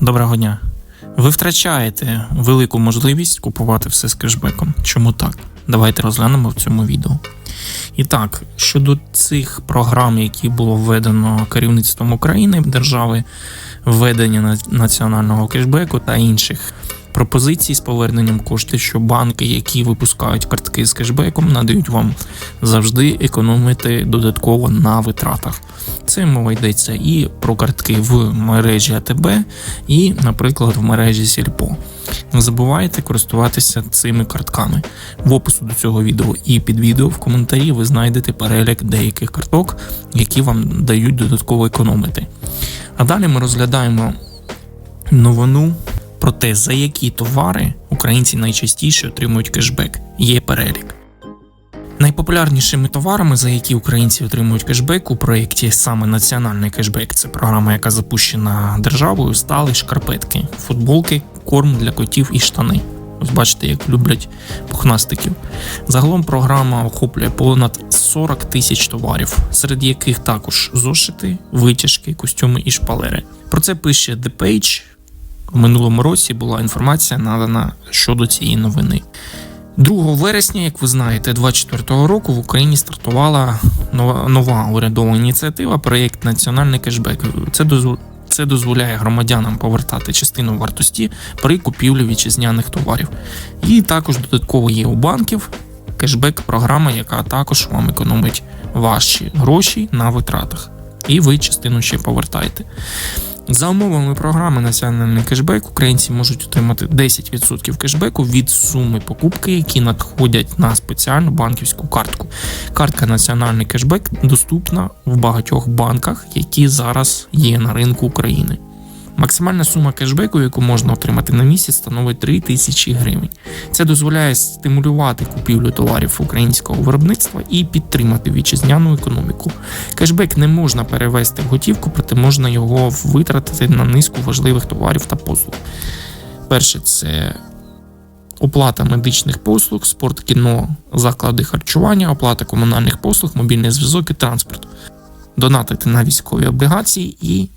Доброго дня. Ви втрачаєте велику можливість купувати все з кешбеком. Чому так? Давайте розглянемо в цьому відео. І так, щодо цих програм, які було введено керівництвом України держави, введення на- національного кешбеку та інших пропозицій з поверненням коштів, що банки, які випускають картки з кешбеком, надають вам завжди економити додатково на витратах. Це мова йдеться і про картки в мережі АТБ, і, наприклад, в мережі Сільпо. Не забувайте користуватися цими картками. В опису до цього відео і під відео в коментарі ви знайдете перелік деяких карток, які вам дають додатково економити. А далі ми розглядаємо новину про те, за які товари українці найчастіше отримують кешбек. Є перелік. Найпопулярнішими товарами, за які українці отримують кешбек у проєкті саме Національний кешбек, це програма, яка запущена державою, стали шкарпетки, футболки, корм для котів і штани. Ось бачите, як люблять пухнастиків. Загалом програма охоплює понад 40 тисяч товарів, серед яких також зошити, витяжки, костюми і шпалери. Про це пише The Page. В минулому році була інформація надана щодо цієї новини. 2 вересня, як ви знаєте, 2024 року в Україні стартувала нова, нова урядова ініціатива проєкт Національний кешбек. Це це дозволяє громадянам повертати частину вартості при купівлі вітчизняних товарів. І також додатково є у банків кешбек-програма, яка також вам економить ваші гроші на витратах. І ви частину ще повертаєте. За умовами програми Національний кешбек українці можуть отримати 10% кешбеку від суми покупки, які надходять на спеціальну банківську картку. Картка Національний кешбек доступна в багатьох банках, які зараз є на ринку України. Максимальна сума кешбеку, яку можна отримати на місяць, становить 3 тисячі гривень. Це дозволяє стимулювати купівлю товарів українського виробництва і підтримати вітчизняну економіку. Кешбек не можна перевести в готівку, проте можна його витратити на низку важливих товарів та послуг. Перше це оплата медичних послуг, спорт, кіно, заклади харчування, оплата комунальних послуг, мобільний зв'язок і транспорт, донатити на військові облігації і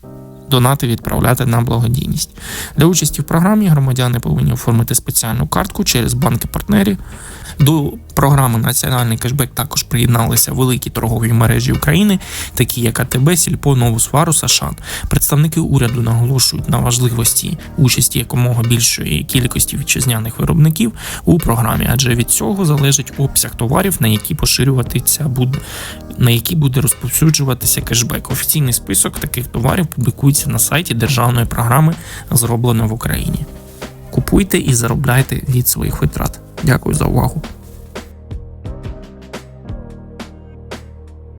донати відправляти на благодійність. Для участі в програмі громадяни повинні оформити спеціальну картку через банки-партнерів. До програми Національний кешбек також приєдналися великі торгові мережі України, такі як АТБ, Сільпо, Новус Варус, Ашан. Представники уряду наголошують на важливості участі якомога більшої кількості вітчизняних виробників у програмі, адже від цього залежить обсяг товарів, на які поширюватися буде на які буде розповсюджуватися кешбек. Офіційний список таких товарів публікується на сайті державної програми, зроблено в Україні. Купуйте і заробляйте від своїх витрат. Дякую за увагу.